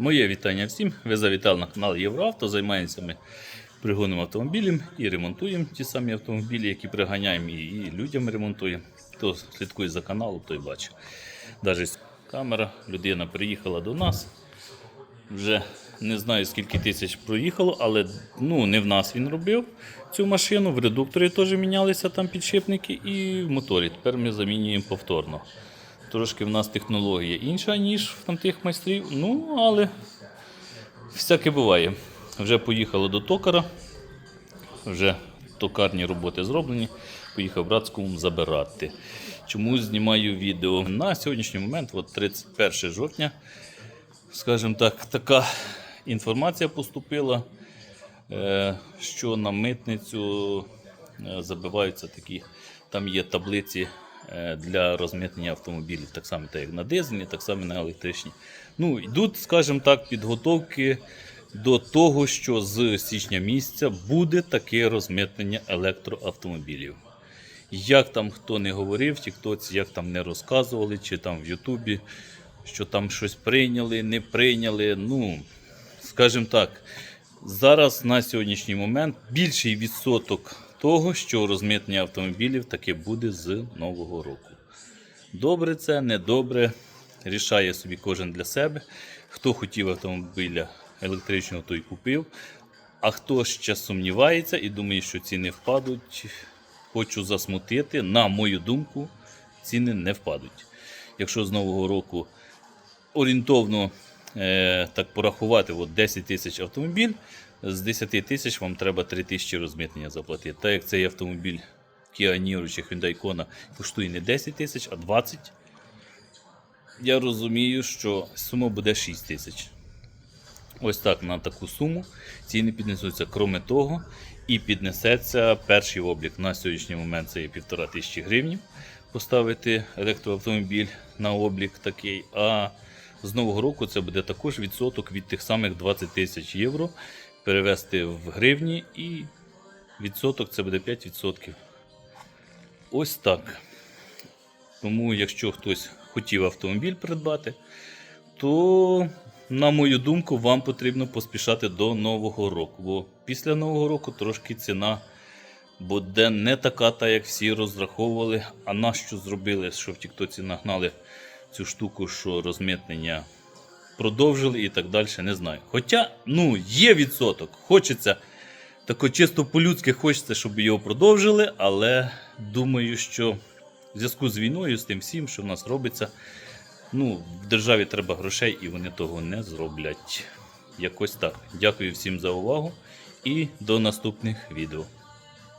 Моє вітання всім. Ви завітали на канал Євроавто. Займаємося ми пригоном автомобілем і ремонтуємо ті самі автомобілі, які приганяємо, і, людям ремонтуємо. Хто слідкує за каналом, той бачив. Навіть камера, людина приїхала до нас. Вже не знаю скільки тисяч проїхало, але ну, не в нас він робив цю машину. В редукторі теж мінялися там підшипники і в моторі. Тепер ми замінюємо повторно. Трошки в нас технологія інша, ніж в тих майстрів. Ну, але всяке буває. Вже поїхало до токара, вже токарні роботи зроблені. Поїхав братському забирати. Чому знімаю відео? На сьогоднішній момент, от 31 жовтня, скажімо так, така інформація поступила, е, що на митницю е, забиваються такі, там є таблиці для розмитнення автомобілів, так само як на дизельні, так само на електричні. Ну, йдуть, скажімо так, підготовки до того, що з січня місяця буде таке розмитнення електроавтомобілів. Як там хто не говорив, в Тіктоці, як там не розказували, чи там в Ютубі, що там щось прийняли, не прийняли. Ну, скажімо так, зараз на сьогоднішній момент більший відсоток того, що розмитнення автомобілів таке буде з нового року. Добре це, недобре. Рішає собі кожен для себе. Хто хотів автомобіля електричного, той купив. А хто ще сумнівається і думає, що ціни впадуть, хочу засмутити. На мою думку, ціни не впадуть. Якщо з нового року орієнтовно е, так порахувати, от 10 тисяч автомобіль, з 10 тисяч вам треба 3 тисячі розмитнення заплатити. Так як цей автомобіль Kia Niro чи Hyundai Kona коштує не 10 тисяч, а 20, я розумію, що сума буде 6 тисяч. Ось так на таку суму ціни піднесуться. Кроме того, і піднесеться перший облік. На сьогоднішній момент це є півтора тисячі гривень поставити електроавтомобіль на облік такий. А з нового року це буде також відсоток від тих самих 20 тисяч євро перевести в гривні, і відсоток це буде 5%. Ось так. Тому, якщо хтось хотів автомобіль придбати, то, на мою думку, вам потрібно поспішати до Нового року. Бо після Нового року трошки ціна буде не така, та як всі розраховували. А нащо зробили, що в Тіктоці нагнали цю штуку, що розмитнення продовжили і так далі, не знаю. Хоча, ну, є відсоток, хочеться. Тако чисто по-людськи хочеться, щоб його продовжили, але думаю, що в зв'язку з війною, з тим всім, що в нас робиться, ну, в державі треба грошей і вони того не зроблять. Якось так. Дякую всім за увагу і до наступних відео.